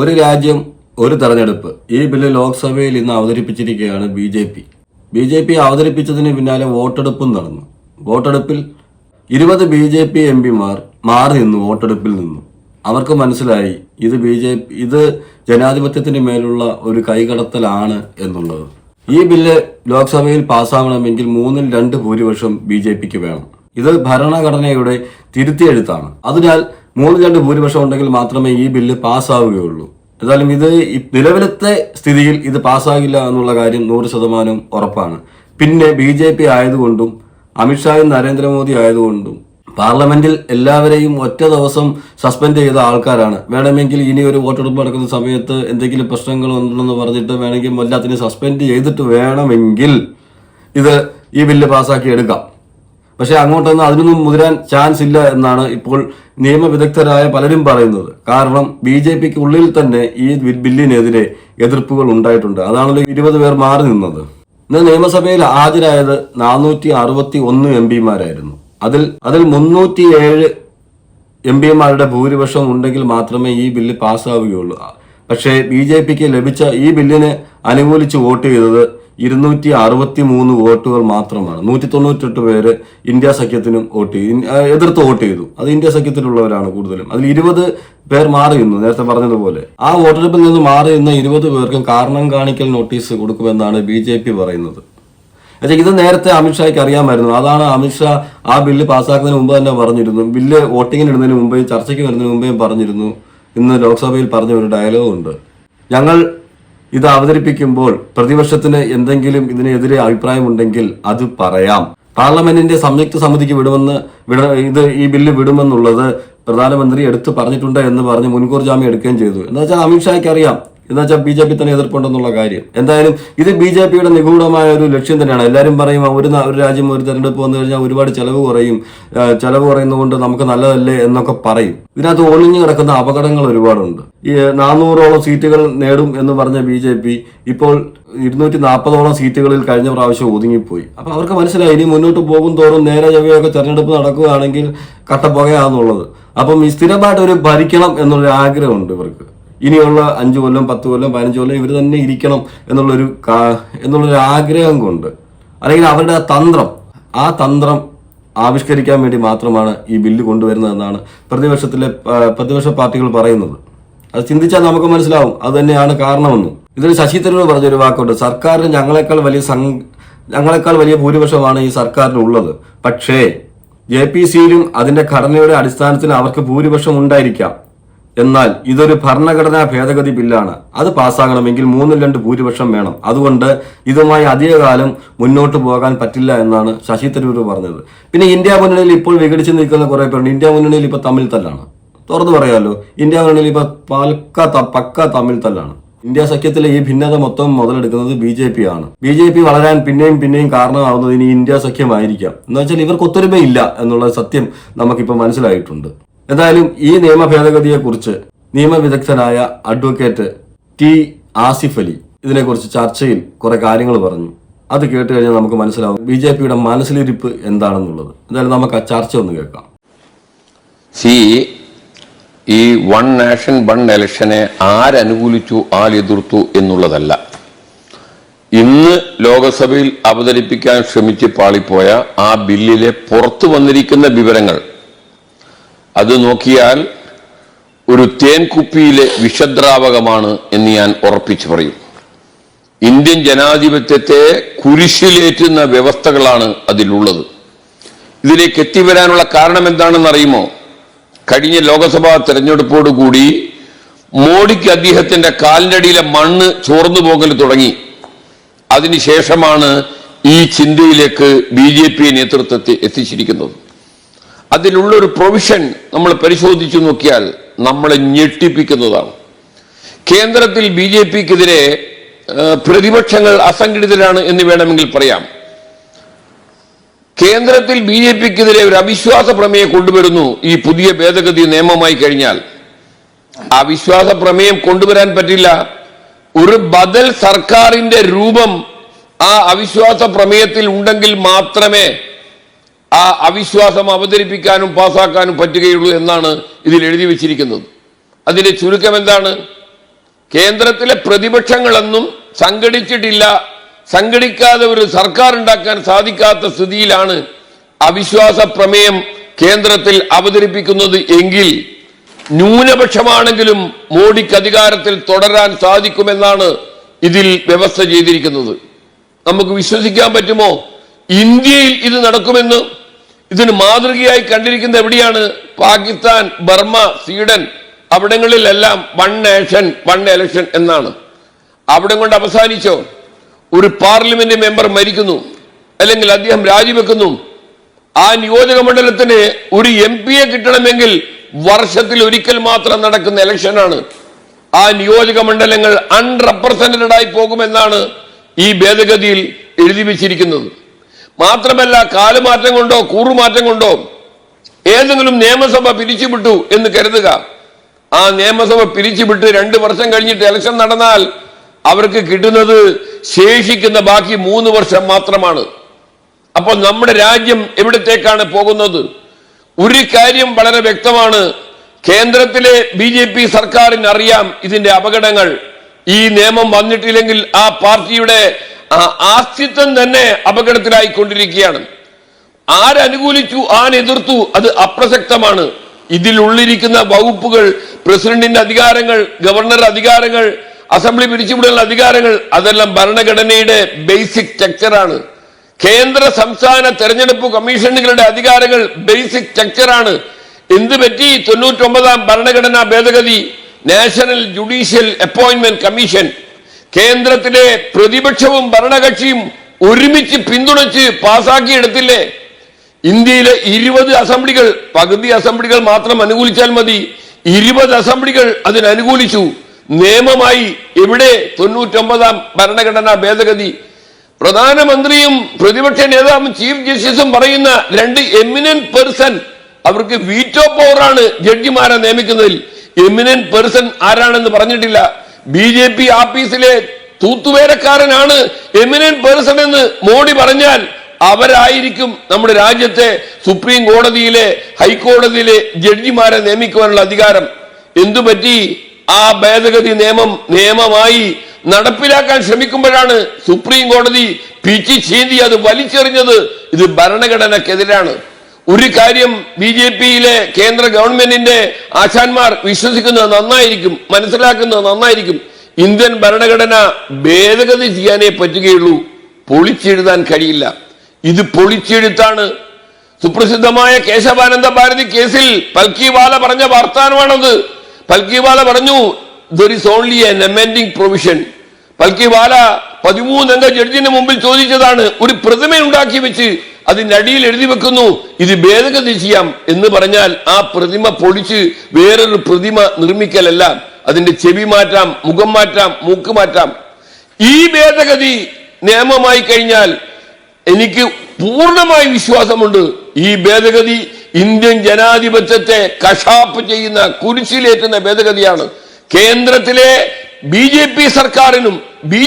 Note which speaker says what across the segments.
Speaker 1: ഒരു രാജ്യം ഒരു തെരഞ്ഞെടുപ്പ്. ഈ ബില്ല് ലോക്സഭയിൽ ഇന്ന് അവതരിപ്പിച്ചിരിക്കുകയാണ് B J P. B J P അവതരിപ്പിച്ചതിന് പിന്നാലെ വോട്ടെടുപ്പും നടന്നു. വോട്ടെടുപ്പിൽ ഇരുപത് ബി ജെ പി എം പിമാർ മാറി നിന്നു വോട്ടെടുപ്പിൽ നിന്നു. അവർക്ക് മനസ്സിലായി ഇത് ബി ജെ പി ഇത് ജനാധിപത്യത്തിന് മേലുള്ള ഒരു കൈകടത്തലാണ് എന്നുള്ളത്. ഈ ബില്ല് ലോക്സഭയിൽ പാസ്സാവണമെങ്കിൽ മൂന്നിൽ രണ്ട് ഭൂരിപക്ഷം ബി ജെ പിക്ക് വേണം. ഇത് ഭരണഘടനയുടെ തിരുത്തിയെഴുത്താണ്. അതിനാൽ മൂന്നിൽ രണ്ട് ഭൂരിപക്ഷം ഉണ്ടെങ്കിൽ മാത്രമേ ഈ ബില്ല് പാസ്സാവുകയുള്ളൂ. എന്തായാലും ഇത് നിലവിലത്തെ സ്ഥിതിയിൽ ഇത് പാസ്സാകില്ല എന്നുള്ള കാര്യം നൂറ് ശതമാനം ഉറപ്പാണ്. പിന്നെ ബി ജെ പി ആയതുകൊണ്ടും അമിത്ഷായും നരേന്ദ്രമോദി ആയതുകൊണ്ടും പാർലമെന്റിൽ എല്ലാവരെയും ഒറ്റ ദിവസം സസ്പെൻഡ് ചെയ്ത ആൾക്കാരാണ്. വേണമെങ്കിൽ ഇനി ഒരു വോട്ടെടുപ്പ് നടക്കുന്ന സമയത്ത് എന്തെങ്കിലും പ്രശ്നങ്ങൾ ഉണ്ടെന്ന് പറഞ്ഞിട്ട് വേണമെങ്കിൽ എല്ലാത്തിനെയും സസ്പെൻഡ് ചെയ്തിട്ട് വേണമെങ്കിൽ ഇത് ഈ ബില്ല് പാസ്സാക്കി എടുക്കാം. പക്ഷെ അങ്ങോട്ടൊന്നും അതിനൊന്നും മുതിരാൻ ചാൻസ് ഇല്ല എന്നാണ് ഇപ്പോൾ നിയമവിദഗ്ധരായ പലരും പറയുന്നത്. കാരണം ബി ജെ പിക്ക് ഉള്ളിൽ തന്നെ ഈ ബില്ലിനെതിരെ എതിർപ്പുകൾ ഉണ്ടായിട്ടുണ്ട്. അതാണല്ലോ ഇരുപത് പേർ മാറി നിന്നത്. ഇന്ന് നിയമസഭയിൽ ഹാജരായത് നാനൂറ്റി അറുപത്തി ഒന്ന് എം പിമാരായിരുന്നു. അതിൽ അതിൽ മുന്നൂറ്റി ഏഴ് എം പിമാരുടെ ഭൂരിപക്ഷം ഉണ്ടെങ്കിൽ മാത്രമേ ഈ ബില്ല് പാസ്സാവുകയുള്ളൂ. പക്ഷേ ബി ജെ പിക്ക് ലഭിച്ച ഈ ബില്ലിനെ അനുകൂലിച്ച് വോട്ട് ചെയ്തത് ഇരുന്നൂറ്റി അറുപത്തി മൂന്ന് വോട്ടുകൾ മാത്രമാണ്. നൂറ്റി തൊണ്ണൂറ്റെട്ട് പേര് ഇന്ത്യ സഖ്യത്തിനും വോട്ട് ചെയ്തു. എതിർത്ത് വോട്ട് ചെയ്തു. അത് ഇന്ത്യ സഖ്യത്തിലുള്ളവരാണ് കൂടുതലും. അതിൽ ഇരുപത് പേർ മാറി നിന്നു നേരത്തെ പറഞ്ഞതുപോലെ. ആ വോട്ടെടുപ്പിൽ നിന്ന് മാറി നിന്ന ഇരുപത് പേർക്കും കാരണം കാണിക്കൽ നോട്ടീസ് കൊടുക്കുമെന്നാണ് ബി ജെ പി പറയുന്നത്. ഇത് നേരത്തെ അമിത്ഷായ്ക്ക് അറിയാമായിരുന്നു. അതാണ് അമിത്ഷാ ആ ബില്ല് പാസ്സാക്കുന്നതിന് മുമ്പ് തന്നെ പറഞ്ഞിരുന്നു. ബില്ല് വോട്ടിങ്ങിന് ഇടുന്നതിന് മുമ്പേ ചർച്ചയ്ക്ക് വരുന്നതിന് മുമ്പേ പറഞ്ഞിരുന്നു. ഇന്ന് ലോക്സഭയിൽ പറഞ്ഞ ഒരു ഡയലോഗ് ഉണ്ട് ഞങ്ങൾ ഇത് അവതരിപ്പിക്കുമ്പോൾ പ്രതിപക്ഷത്തിന് എന്തെങ്കിലും ഇതിനെതിരെ അഭിപ്രായമുണ്ടെങ്കിൽ അത് പറയാം. പാർലമെന്റിന്റെ സംയുക്ത സമിതിക്ക് വിടുമെന്ന് വിട ഇത് ഈ ബില്ല് വിടുമെന്നുള്ളത് പ്രധാനമന്ത്രി എടുത്തു പറഞ്ഞിട്ടുണ്ട് എന്ന് പറഞ്ഞ് മുൻകൂർ ജാമ്യം എടുക്കുകയും ചെയ്തു. എന്താ വെച്ചാൽ അമിത്ഷായ്ക്ക് അറിയാം എന്ന് വെച്ചാൽ ബി ജെ പി തന്നെ എതിർപ്പുണ്ടെന്നുള്ള കാര്യം. എന്തായാലും ഇത് ബി ജെ പിയുടെ നിഗൂഢമായ ഒരു ലക്ഷ്യം തന്നെയാണ്. എല്ലാവരും പറയും ഒരു ഒരു രാജ്യം ഒരു തെരഞ്ഞെടുപ്പ് വന്നു കഴിഞ്ഞാൽ ഒരുപാട് ചെലവ് കുറയും. ചെലവ് കുറയുന്നതുകൊണ്ട് നമുക്ക് നല്ലതല്ലേ? എന്നൊക്കെ പറയും. ഇതിനകത്ത് ഒളിഞ്ഞു കിടക്കുന്ന അപകടങ്ങൾ ഒരുപാടുണ്ട്. ഈ നാനൂറോളം സീറ്റുകൾ നേടും എന്ന് പറഞ്ഞ ബി ജെ പി ഇപ്പോൾ ഇരുന്നൂറ്റി നാൽപ്പതോളം സീറ്റുകളിൽ കഴിഞ്ഞ പ്രാവശ്യം ഒതുങ്ങിപ്പോയി. അപ്പൊ അവർക്ക് മനസ്സിലായി ഇനി മുന്നോട്ട് പോകും തോറും നേരെ ചവയൊക്കെ തെരഞ്ഞെടുപ്പ് നടക്കുകയാണെങ്കിൽ കട്ടപ്പുകയാണെന്നുള്ളത്. അപ്പം ഈ സ്ഥിരമായിട്ട് ഒരു ഭരിക്കണം എന്നുള്ളൊരു ആഗ്രഹമുണ്ട് ഇവർക്ക്. ഇനിയുള്ള അഞ്ചു കൊല്ലം പത്ത് കൊല്ലം പതിനഞ്ച് കൊല്ലം ഇവർ തന്നെ ഇരിക്കണം എന്നുള്ളൊരു എന്നുള്ളൊരു ആഗ്രഹം കൊണ്ട് അല്ലെങ്കിൽ അവരുടെ ആ തന്ത്രം ആ തന്ത്രം ആവിഷ്കരിക്കാൻ വേണ്ടി മാത്രമാണ് ഈ ബില്ല് കൊണ്ടുവരുന്നതെന്നാണ് പ്രതിപക്ഷത്തിലെ പ്രതിപക്ഷ പാർട്ടികൾ പറയുന്നത്. അത് ചിന്തിച്ചാൽ നമുക്ക് മനസ്സിലാവും. അത് തന്നെയാണ് കാരണമെന്നും. ഇതിൽ ശശി തരൂർ പറഞ്ഞൊരു വാക്കുണ്ട്. സർക്കാരിന് ഞങ്ങളെക്കാൾ വലിയ സം ഞങ്ങളെക്കാൾ വലിയ ഭൂരിപക്ഷമാണ് ഈ സർക്കാരിനുള്ളത്. പക്ഷേ ജെ പി സിയിലും അതിന്റെ ഘടനയുടെ അടിസ്ഥാനത്തിൽ അവർക്ക് ഭൂരിപക്ഷം ഉണ്ടായിരിക്കാം. എന്നാൽ ഇതൊരു ഭരണഘടനാ ഭേദഗതി ബില്ലാണ്. അത് പാസ്സാകണമെങ്കിൽ മൂന്നിൽ രണ്ട് ഭൂരിപക്ഷം വേണം. അതുകൊണ്ട് ഇതുമായി അധികകാലം മുന്നോട്ട് പോകാൻ പറ്റില്ല എന്നാണ് ശശി തരൂർ പറഞ്ഞത്. പിന്നെ ഇന്ത്യ മുന്നണിയിൽ ഇപ്പോൾ വിഘടിച്ച് നിൽക്കുന്ന കുറെ പേരുണ്ട്. ഇന്ത്യ മുന്നണിയിൽ ഇപ്പൊ തമ്മിൽ തല്ലാണ്. തുറന്നു പറയാമല്ലോ ഇന്ത്യ മുന്നണിയിൽ ഇപ്പൊ പക്ക പക്ക തമ്മിൽ തല്ലാണ്. ഇന്ത്യ സഖ്യത്തിലെ ഈ ഭിന്നത മൊത്തം മുതലെടുക്കുന്നത് ബി ജെ പി ആണ്. ബി ജെ പി വളരാൻ പിന്നെയും പിന്നെയും കാരണമാവുന്നത് ഇനി ഇന്ത്യ സഖ്യമായിരിക്കാം. എന്ന് വെച്ചാൽ ഇവർക്ക് ഒത്തൊരുമയില്ല എന്നുള്ള സത്യം നമുക്കിപ്പോൾ മനസ്സിലായിട്ടുണ്ട്. എന്തായാലും ഈ നിയമ ഭേദഗതിയെ കുറിച്ച് നിയമവിദഗ്ധനായ അഡ്വക്കേറ്റ് ടി ആസിഫ് അലി ഇതിനെക്കുറിച്ച് ചർച്ചയിൽ കുറെ കാര്യങ്ങൾ പറഞ്ഞു. അത് കേട്ട് കഴിഞ്ഞാൽ നമുക്ക് മനസ്സിലാവും ബി ജെ പിയുടെ മനസ്സിലിരിപ്പ് എന്താണെന്നുള്ളത്. എന്തായാലും നമുക്ക് ആ ചർച്ച ഒന്ന് കേൾക്കാം.
Speaker 2: സി ഈ വൺ നാഷൻ വൺ എലക്ഷനെ ആരനുകൂലിച്ചു ആരെതിർത്തു എന്നുള്ളതല്ല. ഇന്ന് ലോകസഭയിൽ അവതരിപ്പിക്കാൻ ശ്രമിച്ച് പാളിപ്പോയ ആ ബില്ലിലെ പുറത്തു വന്നിരിക്കുന്ന വിവരങ്ങൾ അത് നോക്കിയാൽ ഒരു തേൻകുപ്പിയിലെ വിഷദ്രാവകമാണ് എന്ന് ഞാൻ ഉറപ്പിച്ചു പറയും. ഇന്ത്യൻ ജനാധിപത്യത്തെ കുരിശിലേറ്റുന്ന വ്യവസ്ഥകളാണ് അതിലുള്ളത്. ഇതിലേക്ക് എത്തിവരാനുള്ള കാരണം എന്താണെന്ന് അറിയുമോ കഴിഞ്ഞ ലോകസഭാ തെരഞ്ഞെടുപ്പോടുകൂടി മോഡിക്ക് അദ്ദേഹത്തിന്റെ കാലിനടിയിലെ മണ്ണ് ചോർന്നു പോകൽ തുടങ്ങി. അതിനുശേഷമാണ് ഈ ചിന്തയിലേക്ക് ബി ജെ പി നേതൃത്വത്തെ എത്തിച്ചിരിക്കുന്നത്. അതിലുള്ള ഒരു പ്രൊവിഷൻ നമ്മൾ പരിശോധിച്ചു നോക്കിയാൽ നമ്മളെ ഞെട്ടിപ്പിക്കുന്നതാണ്. കേന്ദ്രത്തിൽ ബി ജെ പിക്കെതിരെ പ്രതിപക്ഷങ്ങൾ അസംഘടിതരാണ് എന്ന് വേണമെങ്കിൽ പറയാം. കേന്ദ്രത്തിൽ ബി ജെ പിക്കെതിരെ ഒരു അവിശ്വാസ പ്രമേയം കൊണ്ടുവരുന്നു ഈ പുതിയ ഭേദഗതി നിയമമായി കഴിഞ്ഞാൽ. അവിശ്വാസ പ്രമേയം കൊണ്ടുവരാൻ പറ്റില്ല. ഒരു ബദൽ സർക്കാരിന്റെ രൂപം ആ അവിശ്വാസ പ്രമേയത്തിൽ ഉണ്ടെങ്കിൽ മാത്രമേ ആ അവിശ്വാസം അവതരിപ്പിക്കാനും പാസാക്കാനും പറ്റുകയുള്ളൂ എന്നാണ് ഇതിൽ എഴുതി വച്ചിരിക്കുന്നത്. അതിന്റെ ചുരുക്കം എന്താണ്? കേന്ദ്രത്തിലെ പ്രതിപക്ഷങ്ങളൊന്നും സംഘടിച്ചിട്ടില്ല. സംഘടിക്കാതെ ഒരു സർക്കാർ ഉണ്ടാക്കാൻ സാധിക്കാത്ത സ്ഥിതിയിലാണ് അവിശ്വാസ പ്രമേയം കേന്ദ്രത്തിൽ അവതരിപ്പിക്കുന്നത് എങ്കിൽ ന്യൂനപക്ഷമാണെങ്കിലും മോഡിക്ക് അധികാരത്തിൽ തുടരാൻ സാധിക്കുമെന്നാണ് ഇതിൽ വ്യവസ്ഥ ചെയ്തിരിക്കുന്നത്. നമുക്ക് വിശ്വസിക്കാൻ പറ്റുമോ? ഇന്ത്യയിൽ ഇത് നടക്കുമെന്ന് ഇതിന് മാതൃകയായി കണ്ടിരിക്കുന്ന എവിടെയാണ്? പാകിസ്ഥാൻ ബർമ്മ സ്വീഡൻ അവിടങ്ങളിലെല്ലാം വൺ നേഷൻ വൺ എലക്ഷൻ എന്നാണ്. അവിടെ കൊണ്ട് അവസാനിച്ചോ? ഒരു പാർലമെന്റ് മെമ്പർ മരിക്കുന്നു. അല്ലെങ്കിൽ അദ്ദേഹം രാജിവെക്കുന്നു. ആ നിയോജക മണ്ഡലത്തിന് ഒരു എം പിയെ കിട്ടണമെങ്കിൽ വർഷത്തിൽ ഒരിക്കൽ മാത്രം നടക്കുന്ന ഇലക്ഷനാണ് ആ നിയോജക മണ്ഡലങ്ങൾ അൺറെപ്രസെന്റഡ് ആയി പോകുമെന്നാണ് ഈ ഭേദഗതിയിൽ എഴുതി വെച്ചിരിക്കുന്നത്. മാത്രമല്ല കാലുമാറ്റം കൊണ്ടോ കൂറുമാറ്റം കൊണ്ടോ ഏതെങ്കിലും നിയമസഭ പിരിച്ചുവിട്ടു എന്ന് കരുതുക. ആ നിയമസഭ പിരിച്ചുവിട്ട് രണ്ട് വർഷം കഴിഞ്ഞിട്ട് ഇലക്ഷൻ നടന്നാൽ അവർക്ക് കിട്ടുന്നത് ശേഷിക്കുന്ന ബാക്കി മൂന്ന് വർഷം മാത്രമാണ്. അപ്പോൾ നമ്മുടെ രാജ്യം എവിടത്തേക്കാണ് പോകുന്നത്? ഒരു കാര്യം വളരെ വ്യക്തമാണ്. കേന്ദ്രത്തിലെ ബി ജെ പി സർക്കാരിന് അറിയാം ഇതിന്റെ അപകടങ്ങൾ. ഈ നിയമം വന്നിട്ടില്ലെങ്കിൽ ആ പാർട്ടിയുടെ ആ ആസ്തിത്വം തന്നെ അപകടത്തിലായിക്കൊണ്ടിരിക്കുകയാണ്. ആരനുകൂലിച്ചു ആരെതിർത്തു അത് അപ്രസക്തമാണ്. ഇതിലുള്ളിരിക്കുന്ന വകുപ്പുകൾ പ്രസിഡന്റിന്റെ അധികാരങ്ങൾ ഗവർണറുടെ അധികാരങ്ങൾ അസംബ്ലി പിരിച്ചുവിടാനുള്ള അധികാരങ്ങൾ അതെല്ലാം ഭരണഘടനയുടെ ബേസിക് സ്ട്രക്ചറാണ് കേന്ദ്ര സംസ്ഥാന തെരഞ്ഞെടുപ്പ് കമ്മീഷനുകളുടെ അധികാരങ്ങൾ ബേസിക് സ്ട്രക്ചറാണ് എന്ത് പറ്റി? തൊണ്ണൂറ്റൊമ്പതാം ഭരണഘടനാ ഭേദഗതി നാഷണൽ ജുഡീഷ്യൽ അപ്പോയിന്റ്മെന്റ് കമ്മീഷൻ കേന്ദ്രത്തിലെ പ്രതിപക്ഷവും ഭരണകക്ഷിയും ഒരുമിച്ച് പിന്തുണച്ച് പാസാക്കിയെടുത്തില്ലേ? ഇന്ത്യയിലെ ഇരുപത് അസംബ്ലികൾ പകുതി അസംബ്ലികൾ മാത്രം അനുകൂലിച്ചാൽ മതി. ഇരുപത് അസംബ്ലികൾ അതിനനുകൂലിച്ചു. നിയമമായി എവിടെ? തൊണ്ണൂറ്റൊമ്പതാം ഭരണഘടനാ ഭേദഗതി. പ്രധാനമന്ത്രിയും പ്രതിപക്ഷ നേതാവും ചീഫ് ജസ്റ്റിസും പറയുന്ന രണ്ട് എമിനന്റ് പേഴ്സൺ അവർക്ക് വീറ്റോ പവറാണ് ജഡ്ജിമാരെ നിയമിക്കുന്നതിൽ. എമിനന്റ് പേഴ്സൺ ആരാണെന്ന് പറഞ്ഞിട്ടില്ല. ബി ജെ പി ആഫീസിലെ തൂത്തുവേലക്കാരനാണ് എമിനന്റ് പേഴ്സൺ എന്ന് മോഡി പറഞ്ഞാൽ അവരായിരിക്കും നമ്മുടെ രാജ്യത്തെ സുപ്രീം കോടതിയിലെ ഹൈക്കോടതിയിലെ ജഡ്ജിമാരെ നിയമിക്കുവാനുള്ള അധികാരം. എന്തുപറ്റി? ആ ഭേദഗതി നിയമം നിയമമായി നടപ്പിലാക്കാൻ ശ്രമിക്കുമ്പോഴാണ് സുപ്രീം കോടതി പിച്ചി ചീന്തി അത് വലിച്ചെറിഞ്ഞത്. ഇത് ഭരണഘടനക്കെതിരാണ്. ഒരു കാര്യം ബി ജെ പിയിലെ കേന്ദ്ര ഗവൺമെന്റിന്റെ ആശാന്മാർ വിശ്വസിക്കുന്നത് നന്നായിരിക്കും മനസ്സിലാക്കുന്നത് നന്നായിരിക്കും. ഇന്ത്യൻ ഭരണഘടന ഭേദഗതി ചെയ്യാനേ പറ്റുകയുള്ളൂ. പൊളിച്ചെഴുതാൻ കഴിയില്ല. ഇത് പൊളിച്ചെഴുത്താണ്. സുപ്രസിദ്ധമായ കേശവാനന്ദ ഭാരതി കേസിൽ പൽക്കിവാല പറഞ്ഞ വാർത്താനമാണത്. പൽക്കിവാല പറഞ്ഞു there is only an amending provision Palkhivala പതിമൂന്നംഗ ജഡ്ജിന് മുമ്പിൽ ചോദിച്ചതാണ് ഒരു പ്രതിമ ഉണ്ടാക്കി വെച്ച് അതിന്റെ അടിയിൽ എഴുതി വെക്കുന്നു. ഇത് ഭേദഗതി ചെയ്യാം എന്ന് പറഞ്ഞാൽ ആ പ്രതിമ പൊളിച്ച് വേറൊരു പ്രതിമ നിർമ്മിക്കലല്ല. അതിന്റെ ചെവി മാറ്റാം മുഖം മാറ്റാം മൂക്ക് മാറ്റാം. ഈ ഭേദഗതി നിയമമായി കഴിഞ്ഞാൽ എനിക്ക് പൂർണമായി വിശ്വാസമുണ്ട്. ഈ ഭേദഗതി ഇന്ത്യൻ ജനാധിപത്യത്തെ കഷാപ്പ് ചെയ്യുന്ന കുരിശിലേറ്റുന്ന ഭേദഗതിയാണ്. കേന്ദ്രത്തിലെ ബി സർക്കാരിനും ബി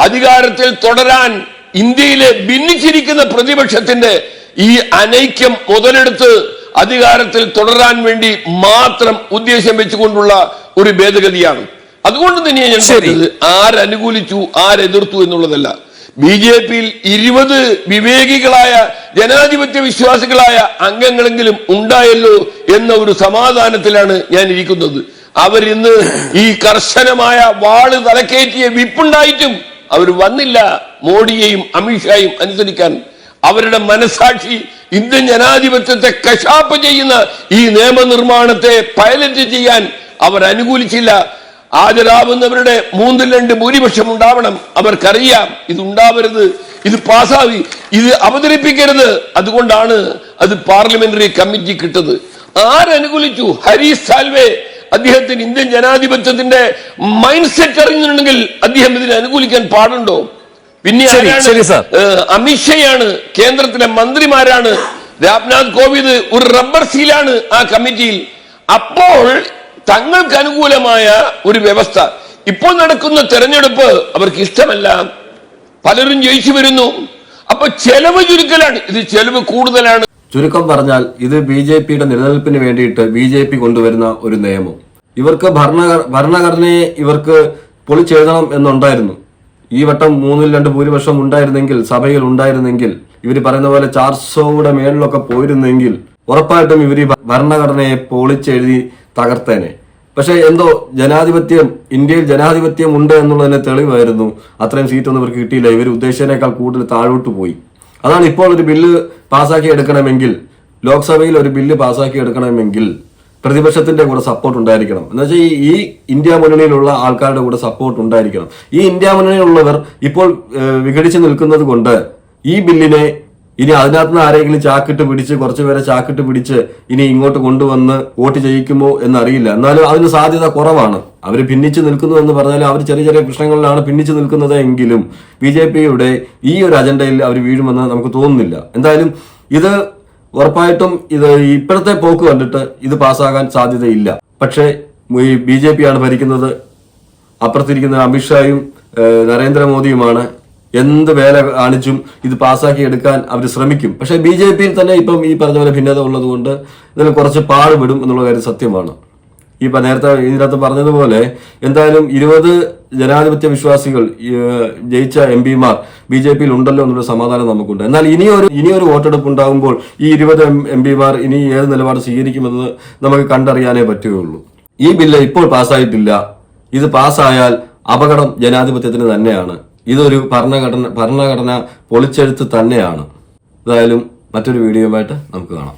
Speaker 2: അധികാരത്തിൽ തുടരാൻ ഇന്ത്യയിലെ ഭിന്നിച്ചിരിക്കുന്ന പ്രതിപക്ഷത്തിന്റെ ഈ അനൈക്യം മുതലെടുത്ത് അധികാരത്തിൽ തുടരാൻ വേണ്ടി മാത്രം ഉദ്ദേശം വെച്ചുകൊണ്ടുള്ള ഒരു ഭേദഗതിയാണ്. അതുകൊണ്ട് തന്നെയാണ് ഞാൻ. പറഞ്ഞത് ആരനുകൂലിച്ചു ആരെതിർത്തു എന്നുള്ളതല്ല. ബി ജെ പിയിൽ ഇരുപത് വിവേകികളായ ജനാധിപത്യ വിശ്വാസികളായ അംഗങ്ങളെങ്കിലും ഉണ്ടായല്ലോ എന്ന ഒരു സമാധാനത്തിലാണ് ഞാൻ ഇരിക്കുന്നത്. അവരിന്ന് ഈ കർശനമായ വാൾ തലക്കേറ്റിയ വിപ്പുണ്ടായിട്ടും അവർ വന്നില്ല. മോഡിയെയും അമിത്ഷായും അനുസരിക്കാൻ അവരുടെ മനസാക്ഷി ഇന്ത്യൻ ജനാധിപത്യത്തെ കശാപ്പ് ചെയ്യുന്ന ഈ നിയമനിർമ്മാണത്തെ പൈലറ്റ് ചെയ്യാൻ അവർ അനുകൂലിച്ചില്ല. ഹാജരാവുന്നവരുടെ മൂന്നിൽ രണ്ട് ഭൂരിപക്ഷം ഉണ്ടാവണം. അവർക്കറിയാം ഇത് ഉണ്ടാവരുത് ഇത് പാസ്സാവി ഇത് അവതരിപ്പിക്കരുത്. അതുകൊണ്ടാണ് അത് പാർലമെന്ററി കമ്മിറ്റി കിട്ടത്. ആരനുകൂലിച്ചു ഹരീഷ് സാൽവേ. അദ്ദേഹത്തിന് ഇന്ത്യൻ ജനാധിപത്യത്തിന്റെ മൈൻഡ് സെറ്റ് അറിഞ്ഞിട്ടുണ്ടെങ്കിൽ അദ്ദേഹം ഇതിനെ അനുകൂലിക്കാൻ പാടുണ്ടോ? പിന്നെ അമിത്ഷയാണ് കേന്ദ്രത്തിലെ മന്ത്രിമാരാണ്. രാംനാഥ് കോവിന്ദ് ഒരു റബ്ബർ സീലാണ് ആ കമ്മിറ്റിയിൽ. അപ്പോൾ തങ്ങൾക്ക് അനുകൂലമായ ഒരു വ്യവസ്ഥ. ഇപ്പോൾ നടക്കുന്ന തെരഞ്ഞെടുപ്പ് അവർക്ക് ഇഷ്ടമല്ല. പലരും ജയിച്ചു വരുന്നു. അപ്പൊ ചെലവ് ചുരുക്കലാണ്. ഇത് ചെലവ് കൂടുതലാണ്.
Speaker 1: ചുരുക്കം പറഞ്ഞാൽ ഇത് ബി ജെ പിയുടെ നിലനിൽപ്പിന് വേണ്ടിയിട്ട് ബി ജെ പി കൊണ്ടുവരുന്ന ഒരു നിയമം. ഇവർക്ക് ഭരണ ഭരണഘടനയെ ഇവർക്ക് പൊളിച്ചെഴുതണം എന്നുണ്ടായിരുന്നു. ഈ വട്ടം മൂന്നിൽ രണ്ട് ഭൂരിപക്ഷം ഉണ്ടായിരുന്നെങ്കിൽ സഭയിൽ ഉണ്ടായിരുന്നെങ്കിൽ ഇവർ പറയുന്ന പോലെ ചാർസോയുടെ മേളിലൊക്കെ പോയിരുന്നെങ്കിൽ ഉറപ്പായിട്ടും ഇവർ ഭരണഘടനയെ പൊളിച്ചെഴുതി തകർത്തേനെ. പക്ഷെ എന്തോ ജനാധിപത്യം ഇന്ത്യയിൽ ജനാധിപത്യം ഉണ്ട് എന്നുള്ളതിന്റെ തെളിവായിരുന്നു. അത്രയും സീറ്റൊന്നും ഇവർക്ക് കിട്ടിയില്ല. ഇവർ ഉദ്ദേശിച്ചതിനേക്കാൾ കൂടുതൽ താഴോട്ട് പോയി. അതാണ് ഇപ്പോൾ ഒരു ബില്ല് പാസ്സാക്കി എടുക്കണമെങ്കിൽ ലോക്സഭയിൽ ഒരു ബില്ല് പാസ്സാക്കി എടുക്കണമെങ്കിൽ പ്രതിപക്ഷത്തിന്റെ കൂടെ സപ്പോർട്ട് ഉണ്ടായിരിക്കണം. എന്ന് വെച്ചാൽ ഈ ഇന്ത്യ മുന്നണിയിലുള്ള ആൾക്കാരുടെ കൂടെ സപ്പോർട്ട് ഉണ്ടായിരിക്കണം. ഈ ഇന്ത്യ മുന്നണിയിലുള്ളവർ ഇപ്പോൾ വിഘടിച്ചു നിൽക്കുന്നത് കൊണ്ട് ഈ ബില്ലിനെ ഇനി അതിനകത്ത് നിന്ന് ആരെങ്കിലും ചാക്കിട്ട് പിടിച്ച് കുറച്ചു പേരെ ചാക്കിട്ട് പിടിച്ച് ഇനി ഇങ്ങോട്ട് കൊണ്ടുവന്ന് വോട്ട് ചെയ്യിക്കുമോ എന്നറിയില്ല. എന്നാലും അതിന് സാധ്യത കുറവാണ്. അവർ ഭിന്നിച്ചു നിൽക്കുന്നു എന്ന് പറഞ്ഞാലും അവർ ചെറിയ ചെറിയ പ്രശ്നങ്ങളിലാണ് ഭിന്നിച്ചു നിൽക്കുന്നത് എങ്കിലും ബി ജെ പിയുടെ ഈ ഒരു അജണ്ടയിൽ അവർ വീഴുമെന്ന് നമുക്ക് തോന്നുന്നില്ല. എന്തായാലും ഇത് ഉറപ്പായിട്ടും ഇത് ഇപ്പോഴത്തെ പോക്ക് കണ്ടിട്ട് ഇത് പാസ്സാകാൻ സാധ്യതയില്ല. പക്ഷേ ഈ ബി ജെ പി ആണ് ഭരിക്കുന്നത്. അപ്പുറത്തിരിക്കുന്ന അമിത്ഷായും നരേന്ദ്രമോദിയുമാണ്. എന്ത് വേല കാണിച്ചും ഇത് പാസ്സാക്കി എടുക്കാൻ അവർ ശ്രമിക്കും. പക്ഷേ ബി ജെ പിയിൽ തന്നെ ഇപ്പം ഈ പറഞ്ഞ പോലെ ഭിന്നത ഉള്ളതുകൊണ്ട് ഇതിൽ കുറച്ച് പാടുപെടും എന്നുള്ള കാര്യം സത്യമാണ്. ഈ നേരത്തെ ഇതിനകത്ത് പറഞ്ഞതുപോലെ എന്തായാലും ഇരുപത് ജനാധിപത്യ വിശ്വാസികൾ ജയിച്ച എം പിമാർ ബി ജെ പിയിൽ ഉണ്ടല്ലോ എന്നുള്ള സമാധാനം നമുക്കുണ്ട്. എന്നാൽ ഇനിയൊരു ഇനിയൊരു വോട്ടെടുപ്പ് ഉണ്ടാകുമ്പോൾ ഈ ഇരുപത് എം പിമാർ ഇനി ഏത് നിലപാട് സ്വീകരിക്കുമെന്ന് നമുക്ക് കണ്ടറിയാനേ പറ്റുകയുള്ളൂ. ഈ ബില്ല് ഇപ്പോൾ പാസ്സായിട്ടില്ല. ഇത് പാസ്സായാൽ അപകടം ജനാധിപത്യത്തിന് തന്നെയാണ്. ഇതൊരു ഭരണഘടന ഭരണഘടന പൊളിച്ചെഴുത്ത് തന്നെയാണ്. എന്തായാലും മറ്റൊരു വീഡിയോയുമായിട്ട് നമുക്ക് കാണാം.